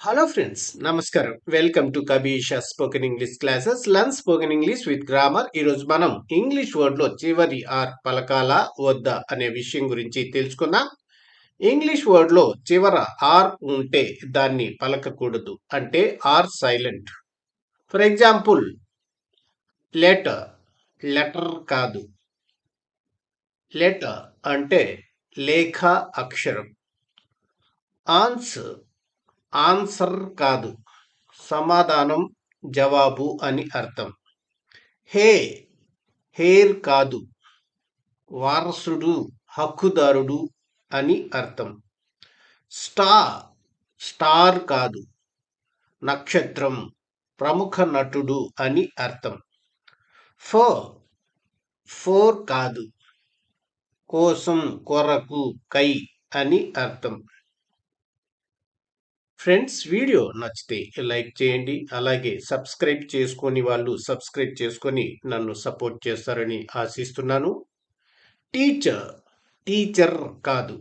Hello friends నమస్కారం welcome to Kabisha spoken English classes learn spoken English with grammar ఈరోజు మనం English వర్డ్లో చివరి are పలకాల వద్ద అనే విషయం గురించి తెలుసుకుందాం. ఇంగ్లీష్ వర్డ్లో చివర ఆర్ ఉంటే దాన్ని పలకకూడదు. అంటే R silent for example letter letter కాదు. లెటర్ అంటే లేఖ అక్షరం. ఆన్సర్ ఆన్సర్ కాదు. సమాధానం జవాబు అని అర్థం. హే హేర్ కాదు. వారసుడు హక్కుదారుడు అని అర్థం. స్టార్ స్టార్ కాదు. నక్షత్రం ప్రముఖ నటుడు అని అర్థం. ఫో ఫోర్ కాదు. కోసం కొరకు కై అని అర్థం. ఫ్రెండ్స్ వీడియో నచ్చితే లైక్ చేయండి. అలాగే సబ్స్క్రైబ్ చేసుకొని వాళ్ళు సబ్స్క్రైబ్ చేసుకొని నన్ను సపోర్ట్ చేస్తారని ఆశిస్తున్నాను. టీచర్ టీచర్ కాదు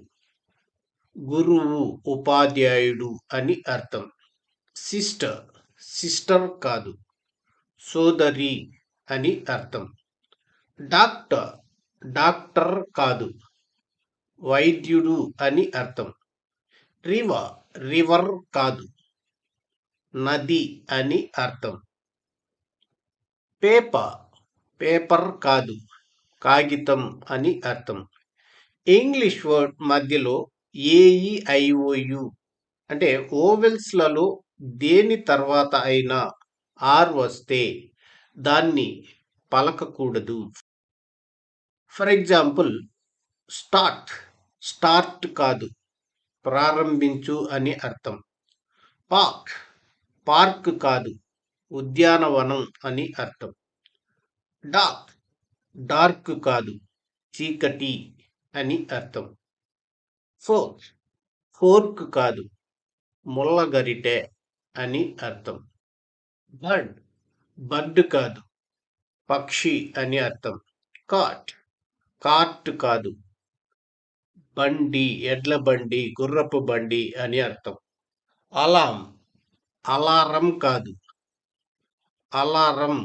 గురువు ఉపాధ్యాయుడు అని అర్థం. సిస్టర్ సిస్టర్ కాదు సోదరి అని అర్థం. డాక్టర్ డాక్టర్ కాదు వైద్యుడు అని అర్థం. రివ రివర్ కాదు. నది అని అర్థం. పేపర్ పేపర్ కాదు. కాగితం అని అర్థం. ఇంగ్లీష్ వర్డ్ మధ్యలో ఏఈఐఓయు అంటే ఓవెల్స్లలో దేని తర్వాత అయినా ఆర్ వస్తే దాన్ని పలకకూడదు. ఫర్ ఎగ్జాంపుల్ స్టార్ట్ స్టార్ట్ కాదు. ప్రారంభించు అని అర్థం. పార్క్ పార్క్ కాదు ఉద్యానవనం అని అర్థం. డార్క్ డార్క్ కాదు చీకటి అని అర్థం. ఫోర్క్ ఫోర్క్ కాదు ముల్లగరిటె అని అర్థం. బర్డ్ బర్డ్ కాదు పక్షి అని అర్థం. కాట్ కార్ట్ కాదు బండి ఎడ్ల బండి గుర్రపు బండి అని అర్థం. అలాం అలారం కాదు. అలారం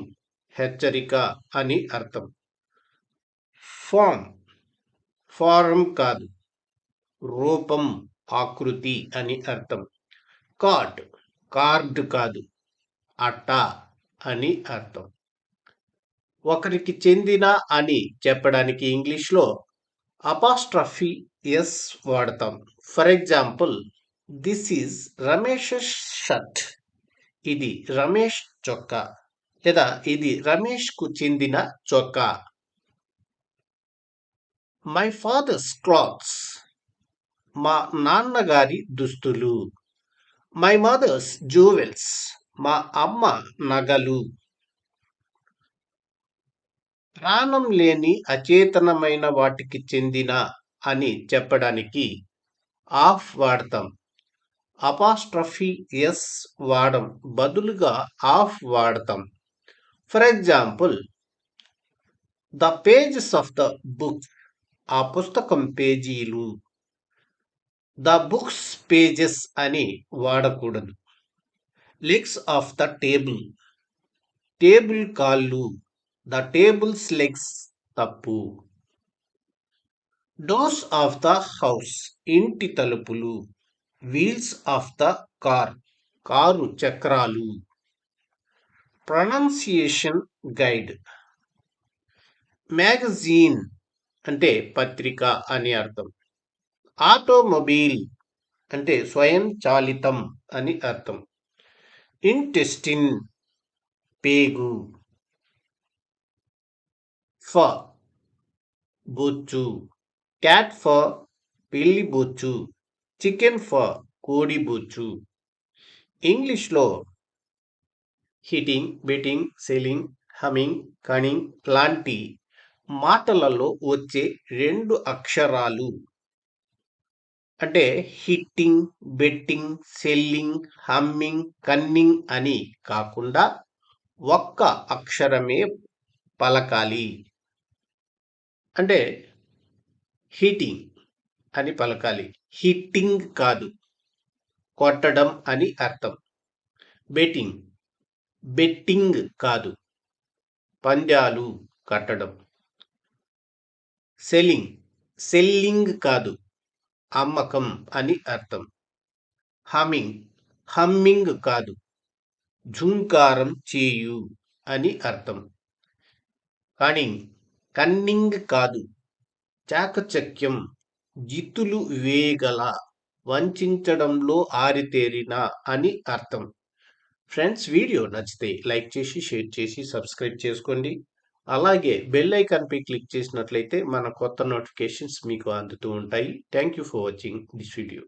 హెచ్చరిక అని అర్థం. ఫామ్ ఫారం కాదు. రూపం ఆకృతి అని అర్థం. కార్డ్ కార్డ్ కాదు. అట్ట అని అర్థం. ఒకరికి చెందిన అని చెప్పడానికి ఇంగ్లీష్లో అపాస్ట్రఫీ ఎస్ వాడతాం. For example this is Ramesh shirt ఇది రమేష్ చొక్కా. లేదా ఇది రమేష్కు చెందిన చొక్కా. My father's clothes. మా నాన్నగారి దుస్తులు. మై మదర్స్ జ్యువెల్స్ మా అమ్మ నగలు. ప్రాణం లేని అచేతనమైన వాటికి చెందిన అని చెప్పడానికి ఆఫ్ వాడతాం. అపాస్ట్రఫీ ఎస్ వాడం బదులుగా ఆఫ్ వాడతాం. For example the pages of the book ఆ పుస్తకం పేజీలు ద బుక్స్ పేజెస్ అని వాడకూడదు. Legs of the table table కాళ్ళు ద టేబుల్స్ లెగ్స్ తప్పు డోర్స్ ఆఫ్ ద హౌస్ ఇంటి తలుపులు. Wheels of the car car చక్రాలు. ప్రొనౌన్సియేషన్ గైడ్ మ్యాగజీన్ అంటే పత్రిక అని అర్థం. ఆటోమొబైల్ అంటే స్వయం చాలితం అని అర్థం. ఇంటెస్టిన్ పేగు. ఫ. బొచ్చు. క్యాట్ ఫర్ పిల్లి బొచ్చు. చికెన్ ఫర్ కోడి బొచ్చు. ఇంగ్లీష్లో hitting betting selling humming cunning లాంటి మాటలలో వచ్చే రెండు అక్షరాలు. అంటే hitting betting selling humming cunning అని కాకుండా ఒక్క అక్షరమే పలకాలి. అంటే హీటింగ్ అని పలకాలి. హిట్టింగ్ కాదు. కొట్టడం అని అర్థం. బెట్టింగ్. బెట్టింగ్ కాదు. పంద్యాలు కట్టడం. సెల్లింగ్. సెల్లింగ్ కాదు. అమ్మకం అని అర్థం. హమింగ్ హమ్మింగ్ కాదు. ఝుంకారం చేయు అని అర్థం. కణింగ్. కన్నింగ్ కాదు. చాకచక్యం జిత్తులు వేయగల వంచడంలో ఆరితేరిన అని అర్థం. ఫ్రెండ్స్ వీడియో నచ్చితే లైక్ చేసి షేర్ చేసి సబ్స్క్రైబ్ చేసుకోండి. అలాగే బెల్ ఐకాన్పై క్లిక్ చేసినట్లయితే మన కొత్త నోటిఫికేషన్స్ మీకు అందుతూ ఉంటాయి. Thank you for watching this video.